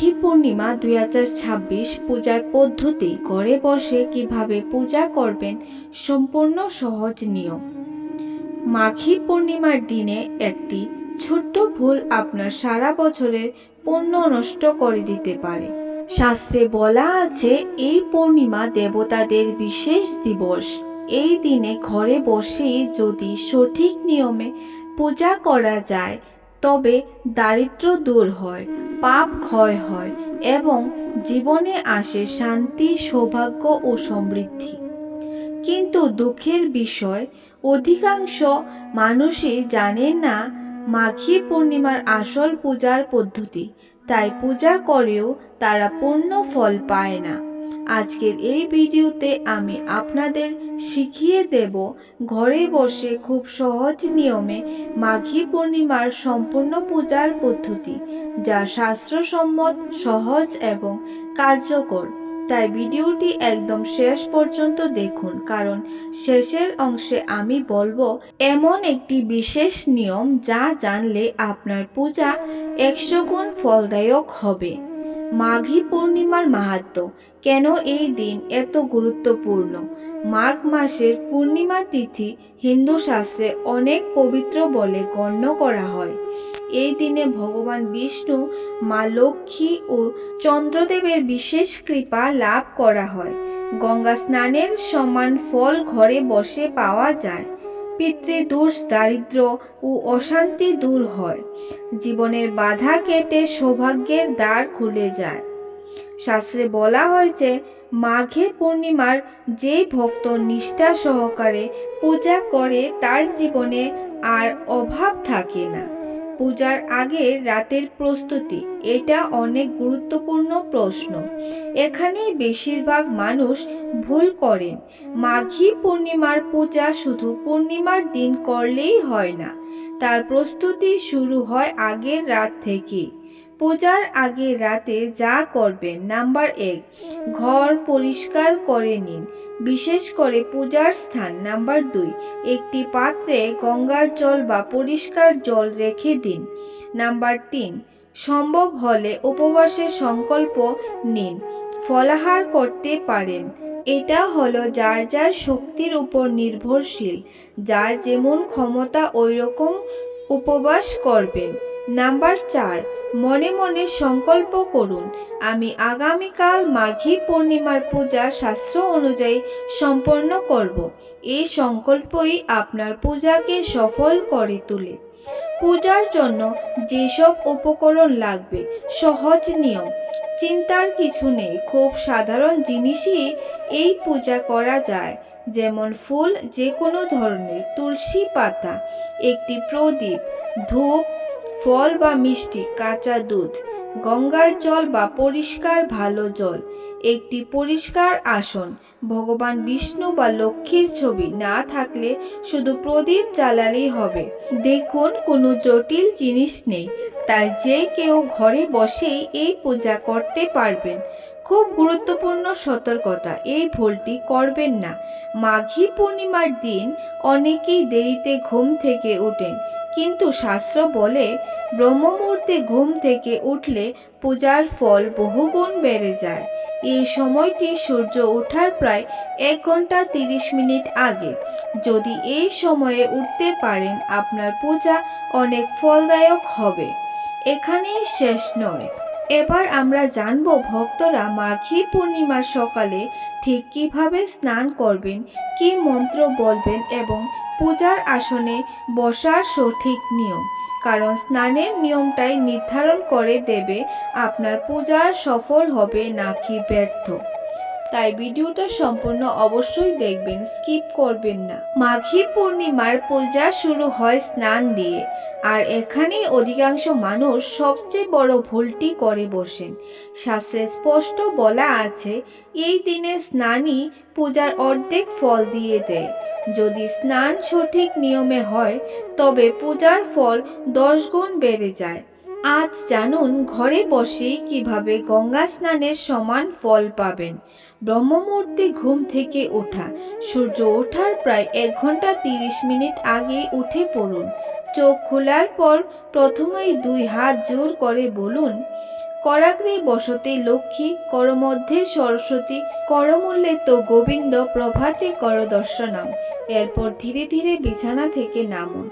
মাঘী পূর্ণিমা দুই ছাব্বিশ পূজার পদ্ধতি, ঘরে বসে কীভাবে পূজা করবেন সম্পূর্ণ সহজ নিয়ম। মাঘী পূর্ণিমার দিনে একটি ছোট্ট ভুল আপনার সারা বছরের পণ্য নষ্ট করে দিতে পারে। শাস্ত্রে বলা আছে, এই পূর্ণিমা দেবতাদের বিশেষ দিবস। এই দিনে ঘরে বসেই যদি সঠিক নিয়মে পূজা করা যায় তবে দারিদ্র দূর হয়, পাপ ক্ষয় হয় এবং জীবনে আসে শান্তি, সৌভাগ্য ও সমৃদ্ধি। কিন্তু দুঃখের বিষয়, অধিকাংশ মানুষই জানে না মাঘী পূর্ণিমার আসল পূজার পদ্ধতি, তাই পূজা করেও তারা পূর্ণ ফল পায় না। আজকের এই ভিডিওতে আমি আপনাদের শিখিয়ে দেব ঘরে বসে খুব সহজ নিয়মে মাঘী পূর্ণিমার সম্পূর্ণ পূজার পদ্ধতি, যা শাস্ত্রসম্মত, সহজ এবং কার্যকর। তাই ভিডিওটি একদম শেষ পর্যন্ত দেখুন, কারণ শেষের অংশে আমি বলব, এমন একটি বিশেষ নিয়ম যা জানলে আপনার পূজা একশো গুণ ফলদায়ক হবে। মাঘী পূর্ণিমার মাহাত্ম। কেন এই দিন এত গুরুত্বপূর্ণ? মাঘ মাসের পূর্ণিমা তিথি হিন্দু শাস্ত্রে অনেক পবিত্র বলে গণ্য করা হয়। এই দিনে ভগবান বিষ্ণু, মা লক্ষ্মী ও চন্দ্রদেবের বিশেষ কৃপা লাভ করা হয়। গঙ্গা স্নানের সমান ফল ঘরে বসে পাওয়া যায়। পিতৃদোষ দারিদ্র ও অশান্তি দূর হয়। জীবনের বাধা কেটে সৌভাগ্যের দ্বার খুলে যায়। শাস্ত্রে বলা হয়েছে, মাঘে পূর্ণিমার যে ভক্ত নিষ্ঠা সহকারে পূজা করে, তার জীবনে আর অভাব থাকে না। পূজার আগে রাতের প্রস্তুতি, এটা অনেক গুরুত্বপূর্ণ প্রশ্ন। এখানে বেশিরভাগ মানুষ ভুল করেন। মাঘী পূর্ণিমার পূজা শুধু পূর্ণিমার দিন করলেই হয় না, তার প্রস্তুতি শুরু হয় আগের রাত থেকে পূজার আগে রাতে যা করবেন, নাম্বার এক, ঘর পরিষ্কার করে নিন। বিশেষ করে পূজার স্থান নাম্বার দুই। একটি পাত্রে গঙ্গার জল বা পরিষ্কার জল রেখে দিন। নাম্বার তিন সম্ভব হলে উপবাসের সংকল্প নিন, ফলাহার করতে পারেন। এটা হলো যার যার শক্তির উপর নির্ভরশীল, যার যেমন ক্ষমতা ওই রকম উপবাস করবেন। নাম্বার চার, মনে মনে সংকল্প করুন। আমি আগামীকাল মাঘী পূর্ণিমার পূজা শাস্ত্র অনুযায়ী সম্পন্ন করব। এই সংকল্পই আপনার পূজাকে সফল করে তোলে। পূজার জন্য যেসব উপকরণ লাগবে, সহজ নিয়ম। চিন্তার কিছু নেই, খুব সাধারণ জিনিসই এই পূজা করা যায়। যেমন ফুল যে কোনো ধরনের, তুলসী পাতা, একটি প্রদীপ, ধূপ ফল বা মিষ্টি, কাঁচা দুধ, গঙ্গার জল বা পরিষ্কার ভালো জল, একটি পরিষ্কার আসন, ভগবান বিষ্ণু বা লক্ষ্মীর ছবি না থাকলে শুধু প্রদীপ জ্বালালেই হবে। দেখুন, কোনো জটিল জিনিস নেই, তাই যে কেউ ঘরে বসেই এই পূজা করতে পারবেন। খুব গুরুত্বপূর্ণ সতর্কতা, এই ভুলটি করবেন না। মাঘী পূর্ণিমার দিন অনেকেই দেরিতে ঘুম থেকে ওঠেন কিন্তু শাস্ত্র বলে ব্রহ্মমুহূর্তে ঘুম থেকে উঠলে পূজার ফল বহুগুণ বেড়ে যায়। এই সময়টি সূর্য ওঠার প্রায় এক ঘণ্টা তিরিশ মিনিট আগে। যদি এই সময়ে উঠতে পারেন, আপনার পূজা অনেক ফলদায়ক হবে। এখানেই শেষ নয়। এবার আমরা জানব ভক্তরা মাঘী পূর্ণিমার সকালে ঠিক কীভাবে স্নান করবেন, কি মন্ত্র বলবেন এবং পূজার আসনে বসার সঠিক নিয়ম। কারণ স্নানের নিয়মটাই নির্ধারণ করে দেবে আপনার পূজার সফল হবে নাকি ব্যর্থ। তাই ভিডিওটা সম্পূর্ণ অবশ্যই দেখবেন, স্কিপ করবেন না। মাঘী পূর্ণিমার পূজা শুরু হয় স্নান দিয়ে, আর এখানেই অধিকাংশ মানুষ সবচেয়ে বড় ভুলটি করে বসেন। শাস্ত্রে স্পষ্ট বলা আছে, এই দিনে স্নানই পূজার অর্ধেক ফল দিয়ে দেয়। যদি স্নান সঠিক নিয়মে হয়, তবে পূজার ফল দশ গুণ বেড়ে যায়। আজ জানুন, ঘরে বসেই কীভাবে গঙ্গা স্নানের সমান ফল পাবেন। ব্রহ্মমূর্তি ঘুম থেকে ওঠা। সূর্য ওঠার প্রায় এক ঘণ্টা তিরিশ মিনিট আগে উঠে পড়ুন। চোখ খোলার পর প্রথমেই দুই হাত জোর করে বলুন, করাগ্রে বসতে লক্ষ্মী, করমধ্যে সরস্বতী করমূল্যে তো গোবিন্দ, প্রভাতে কর দর্শনম এরপর ধীরে ধীরে বিছানা থেকে নামুন।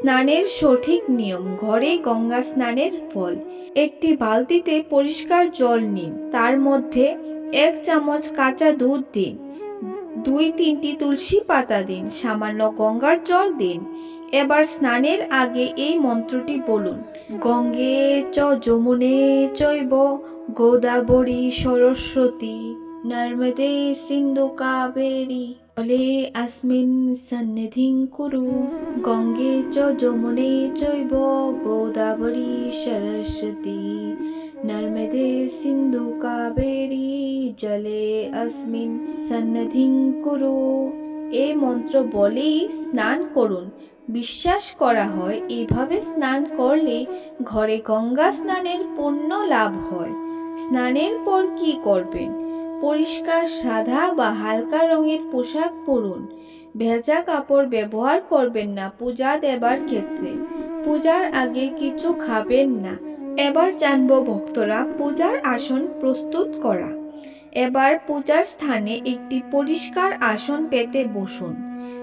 স্নানের সঠিক নিয়ম। ঘরে গঙ্গা স্নানের ফল। একটি বালতিতে পরিষ্কার জল নিন। তার মধ্যে এক চামচ কাঁচা দুধ দিন। দুই তিনটি তুলসী পাতা দিন। সামান্য গঙ্গার জল দিন। এবার স্নানের আগে এই মন্ত্রটি বলুন। গঙ্গে চ যমুনে চৈব, গোদাবরী সরস্বতী, নর্মদে সিন্ধু কাবেরী। জলে আসমিন সন্নিধিং কুরু। গঙ্গে চ যমুনে চৈব গোদাবরী সরস্বতী। নর্মদে সিন্ধু কাবেরী জলে আসমিন সন্নিধিং কুরু। এই মন্ত্র বলেই স্নান করুন। বিশ্বাস করা হয়, এভাবে স্নান করলে ঘরে গঙ্গা স্নানের পুণ্য লাভ হয়। স্নানের পর কি করবেন? পরিষ্কার সাদা বা হালকা রঙের পোশাক পরুন। ভেজা কাপড় ব্যবহার করবেন না পূজা দেবার ক্ষেত্রে। পূজার আগে কিছু খাবেন না। এবার জানব ভক্তরা পূজার আসন প্রস্তুত করা। এবার পূজার স্থানে একটি পরিষ্কার আসন পেতে বসুন।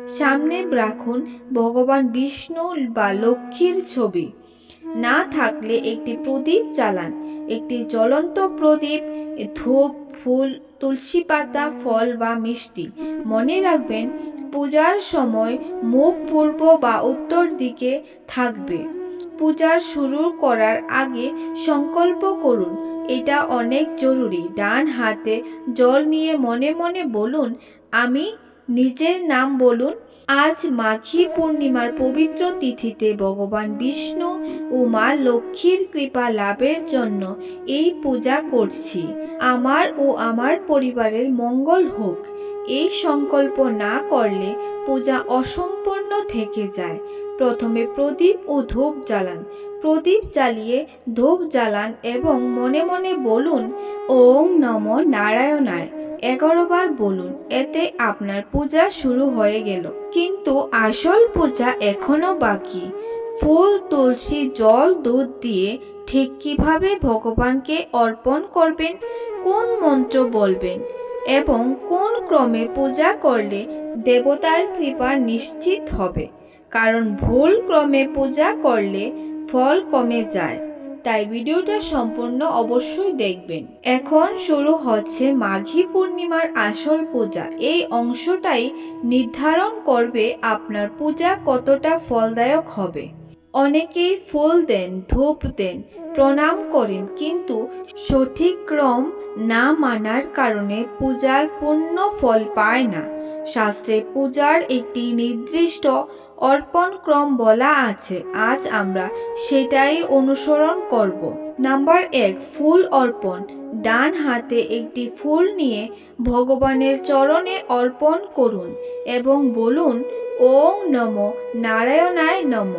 সামনে রাখুন ভগবান বিষ্ণু বা লক্ষ্মীর ছবি। না থাকলে একটি প্রদীপ জ্বালান। একটি জ্বলন্ত প্রদীপ, ধূপ, ফুল, তুলসী পাতা, ফল বা মিষ্টি। মনে রাখবেন, পূজার সময় মুখ পূর্ব বা উত্তর দিকে থাকবে। পূজার শুরু করার আগে সংকল্প করুন, এটা অনেক জরুরি। ডান হাতে জল নিয়ে মনে মনে বলুন, আমি নিজের নাম বলুন। আজ মাঘী পূর্ণিমার পবিত্র তিথিতে ভগবান বিষ্ণু ও মা লক্ষ্মীর কৃপা লাভের জন্য এই পূজা করছি। আমার ও আমার পরিবারের মঙ্গল হোক। এই সংকল্প না করলে পূজা অসম্পূর্ণ থেকে যায়। প্রথমে প্রদীপ ও ধূপ জ্বালান। প্রদীপ জ্বালিয়ে ধূপ জ্বালান এবং মনে মনে বলুন ওং নম নারায়ণায়। এগারো বার বলুন, এতে আপনার পূজা শুরু হয়ে গেল। কিন্তু আসল পূজা এখনও বাকি। ফুল, তুলসী, জল, দুধ দিয়ে ঠিক কীভাবে ভগবানকে অর্পণ করবেন, কোন মন্ত্র বলবেন, এবং কোন ক্রমে পূজা করলে দেবতার কৃপা নিশ্চিত হবে? কারণ ভুল ক্রমে পূজা করলে ফল কমে যায়। তাই ভিডিওটা সম্পূর্ণ অবশ্যই দেখবেন। এখন শুরু হচ্ছে মাঘী পূর্ণিমার আসল পূজা। এই অংশটাই নির্ধারণ করবে আপনার পূজা কতটা ফলদায়ক হবে। অনেকেই ফুল দেন, ধূপ দেন, প্রণাম করেন, কিন্তু সঠিক ক্রম না মানার কারণে পূজার পূর্ণ ফল পায় না। শাস্ত্রে পূজার একটি নির্দিষ্ট অর্পণ ক্রম বলা আছে, আজ আমরা সেটাই অনুসরণ করব। নাম্বার এক, ফুল অর্পণ। ডান হাতে একটি ফুল নিয়ে ভগবানের চরণে অর্পণ করুন এবং বলুন, ওং নম, নারায়ণায় নম।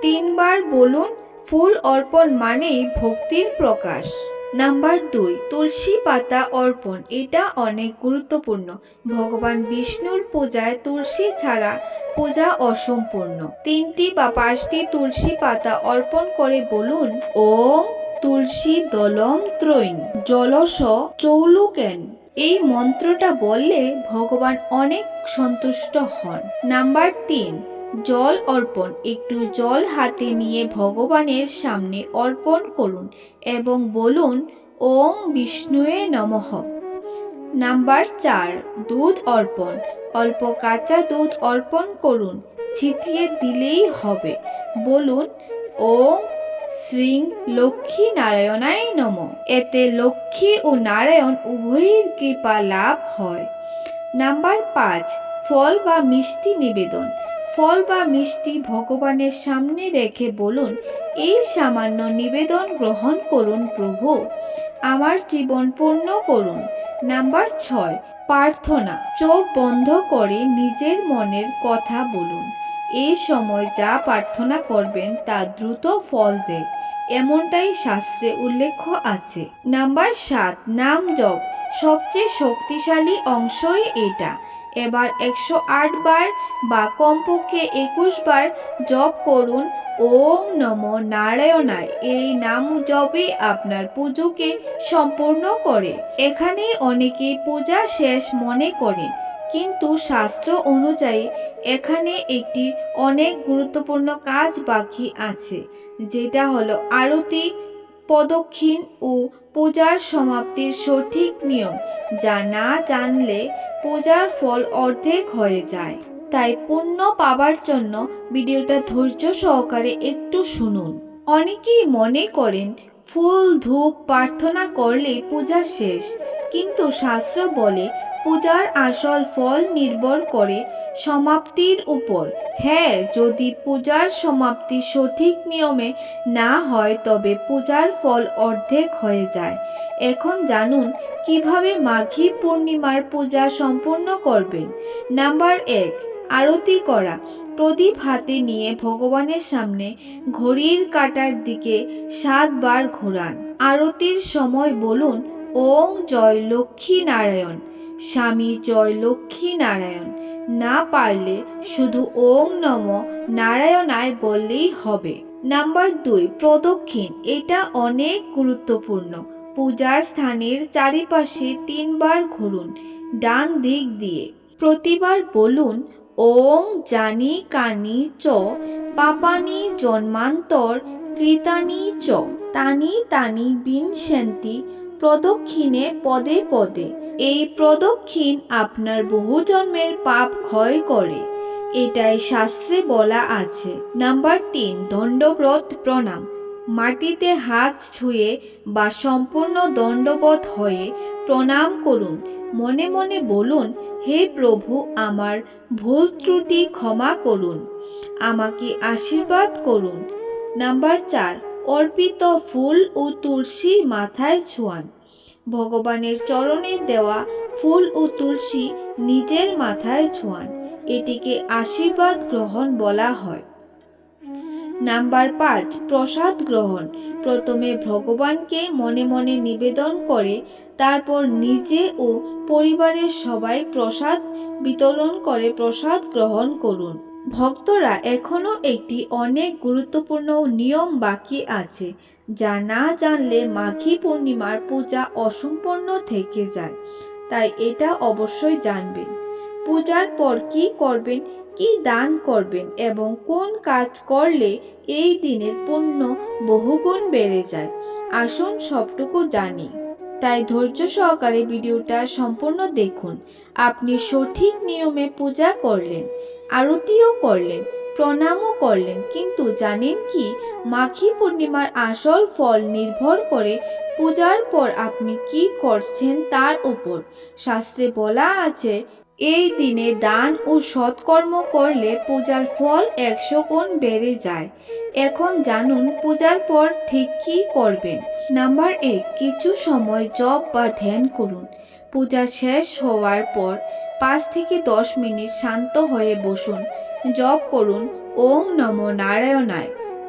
তিনবার বলুন, ফুল অর্পণ মানেই ভক্তির প্রকাশ। নাম্বার দুই, তুলসী পাতা অর্পণ, এটা অনেক গুরুত্বপূর্ণ। ভগবান বিষ্ণুর পূজায় তুলসী ছাড়া পূজা অসম্পূর্ণ। তিনটি বা পাঁচটি তুলসী পাতা অর্পণ করে বলুন ও তুলসী দলম ত্রৈন জলস চৌলুকেন। এই মন্ত্রটা বললে ভগবান অনেক সন্তুষ্ট হন। নাম্বার তিন জল অর্পণ। একটু জল হাতে নিয়ে ভগবানের সামনে অর্পণ করুন এবং বলুন, ওম বিষ্ণুয়ে নমঃ। নাম্বার চার, দুধ অর্পণ। অল্প কাঁচা দুধ অর্পণ করুন, ছিটিয়ে দিলেই হবে। বলুন, ওম শ্রী লক্ষ্মী নারায়ণায় নম। এতে লক্ষ্মী ও নারায়ণ উভয়ের কৃপা লাভ হয়। নাম্বার পাঁচ, ফল বা মিষ্টি নিবেদন। ফল বা মিষ্টি ভগবানের সামনে রেখে বলুন, এই সামান্য নিবেদন গ্রহণ করুন প্রভু। আমার জীবন পূর্ণ করুন। নাম্বার ছয়, প্রার্থনা। চোখ বন্ধ করে নিজের মনের কথা বলুন। এই সময় যা প্রার্থনা করবেন তা দ্রুত ফল দেয়। এমনটাই শাস্ত্রে উল্লেখ আছে। নাম্বার সাত, নাম জপ। সবচেয়ে শক্তিশালী অংশই এটা। এবার একশো আট বার বা কমপক্ষে একুশ বার জপ করুন। ওম নম নারায়ণায়। এই নাম জপে আপনার পুজোকে সম্পূর্ণ করে। এখানে অনেকে পূজা শেষ মনে করেন, কিন্তু শাস্ত্র অনুযায়ী এখানে একটি অনেক গুরুত্বপূর্ণ কাজ বাকি আছে, যেটা হলো আরতি প্রদক্ষিণ ও পূজার সমাপ্তির সঠিক নিয়ম। যা না জানলে পূজার ফল অর্ধেক হয়ে যায়। তাই পুণ্য পাবার জন্য ভিডিওটা ধৈর্য সহকারে একটু শুনুন। অনেকেই মনে করেন, ফুল, ধূপ, প্রার্থনা করলে পূজা শেষ। কিন্তু শাস্ত্র বলে পূজার আসল ফল নির্ভর করে সমাপ্তির উপর। হ্যাঁ যদি পূজার সমাপ্তি সঠিক নিয়মে না হয়, তবে পূজার ফল অর্ধেক হয়ে যায়। এখন জানুন, কীভাবে মাঘী পূর্ণিমার পূজা সম্পূর্ণ করবেন? নাম্বার এক, আরতি করা। প্রদীপ হাতে নিয়ে ভগবানের সামনে ঘড়ির কাটার দিকে সাতবার ঘোরান। আরতির সময় বলুন, ওং জয় লক্ষ্মী নারায়ণ। স্বামী জয় লক্ষ্মী নারায়ণ। না পারলে শুধু ওং নম নারায়ণায় বললেই হবে। নাম্বার দুই, প্রদক্ষিণ। এটা অনেক গুরুত্বপূর্ণ। পূজার স্থানের চারিপাশে তিনবার ঘুরুন, ডান দিক দিয়ে। প্রতিবার বলুন ওং জানি কানি চ, পাপানি জন্মান্তর, কৃতানি চ, তানি তানি বিনশান্তি, প্রদক্ষিণে পদে পদে। এই প্রদক্ষিণ আপনার বহু জন্মের পাপ ক্ষয় করে। এটাই শাস্ত্রে বলা আছে। নাম্বার তিন, দণ্ডব্রত প্রণাম। মাটিতে হাত ছুঁয়ে বা সম্পূর্ণ দণ্ডবত হয়ে প্রণাম করুন। মনে মনে বলুন, হে প্রভু, আমার ভুল ত্রুটি ক্ষমা করুন। আমাকে আশীর্বাদ করুন। নাম্বার চার, অর্পিত ফুল ও তুলসী মাথায় ছোঁয়ান। ভগবানের চরণে দেওয়া ফুল ও তুলসী নিজের মাথায় ছোঁয়ান। এটিকে আশীর্বাদ গ্রহণ বলা হয়। নাম্বার পাঁচ, প্রসাদ গ্রহণ। প্রথমে ভগবানকে মনে মনে নিবেদন করে, তারপর নিজে ও পরিবারের সবাই প্রসাদ বিতরণ করে প্রসাদ গ্রহণ করুন। ভক্তরা এখনও একটি অনেক গুরুত্বপূর্ণ নিয়ম বাকি আছে। যা না জানলে মাঘী পূর্ণিমার পূজা অসম্পূর্ণ থেকে যায়। তাই এটা অবশ্যই জানবেন। পূজার পর কি করবেন, কি দান করবেন এবং কোন কাজ করলে এই দিনের পুণ্য বহুগুণ বেড়ে যায়, আসুন সবটুকু জানি। তাই ধৈর্য সহকারে ভিডিওটা সম্পূর্ণ দেখুন। আপনি সঠিক নিয়মে পূজা করলেন, আরতিও করলেন প্রণামও করলেন। কিন্তু জানেন কি, মাঘী পূর্ণিমার আসল ফল নির্ভর করে পূজার পর আপনি কি করছেন তার উপর। শাস্ত্রে বলা আছে, এই দিনে দান ও সৎকর্ম করলে পূজার ফল একশো গুণ বেড়ে যায়। এখন জানুন পূজার পর ঠিক কী করবেন। নাম্বার এক, কিছু সময় জপ বা ধ্যান করুন। পূজা শেষ হওয়ার পর পাঁচ থেকে দশ মিনিট শান্ত হয়ে বসুন। জপ করুন। ওং নম নারায়ণায়।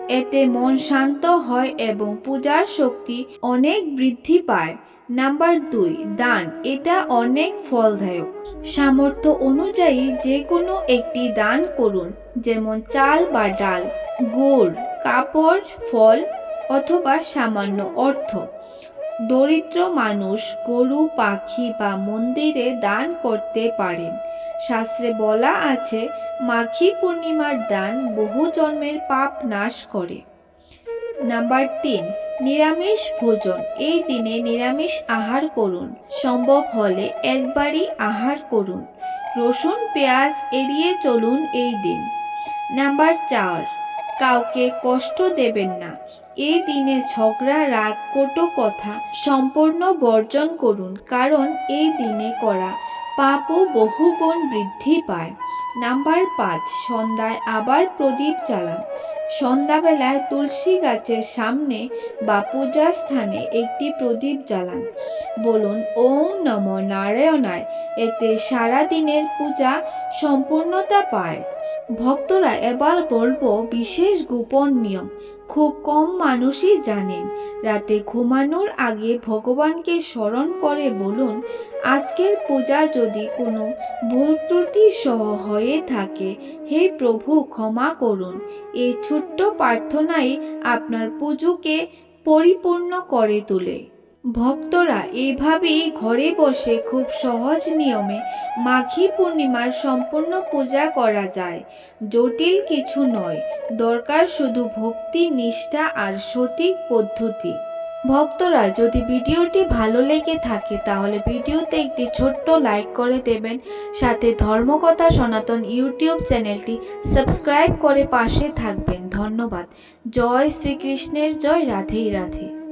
এতে মন শান্ত হয় এবং পূজার শক্তি অনেক বৃদ্ধি পায়। নাম্বার দুই, দান। এটা অনেক ফলদায়ক। সামর্থ্য অনুযায়ী যে কোনো একটি দান করুন, যেমন চাল বা ডাল, গুড়, কাপড়, ফল অথবা সামান্য অর্থ। দরিদ্র মানুষ গরু, পাখি বা মন্দিরে দান করতে পারেন। শাস্ত্রে বলা আছে, মাঘী পূর্ণিমার দান বহু জন্মের পাপ নাশ করে। নাম্বার তিন, নিরামিষ ভোজন। এই দিনে নিরামিষ আহার করুন। সম্ভব হলে একবারই আহার করুন। রসুন, পেঁয়াজ এড়িয়ে চলুন এই দিন। নাম্বার চার, কাউকে কষ্ট দেবেন না। এই দিনে ঝগড়া, রাগ, কোটো কথা সম্পূর্ণ বর্জন করুন। কারণ এই দিনে করা পাপও বহুগুণ বৃদ্ধি পায়। নাম্বার পাঁচ, সন্ধ্যায় আবার প্রদীপ চালান সন্ধ্যাবেলায় তুলসী গাছের সামনে বা পূজার স্থানে একটি প্রদীপ জ্বালান। বলুন, ওম নম নারায়ণায় এতে সারাদিনের পূজা সম্পূর্ণতা পায়। ভক্তরা এবার বলব বিশেষ গোপন নিয়ম। খুব কম মানুষই জানেন রাতে ঘুমানোর আগে ভগবানকে স্মরণ করে বলুন, আজকের পূজা যদি কোনো ভুল ত্রুটি সহ হয়ে থাকে, হে প্রভু ক্ষমা করুন। এই ছোট্ট প্রার্থনাই আপনার পুজোকে পরিপূর্ণ করে তোলে। ভক্তরা এইভাবেই ঘরে বসে খুব সহজ নিয়মে মাঘী পূর্ণিমার সম্পূর্ণ পূজা করা যায়। জটিল কিছু নয়, দরকার শুধু ভক্তি, নিষ্ঠা আর সঠিক পদ্ধতি। ভক্তরা যদি ভিডিওটি ভালো লেগে থাকে, তাহলে ভিডিওতে একটি ছোট্ট লাইক করে দেবেন। সাথে ধর্মকথা সনাতন ইউটিউব চ্যানেলটি সাবস্ক্রাইব করে পাশে থাকবেন। ধন্যবাদ। জয় শ্রীকৃষ্ণের জয়। রাধেই রাধে।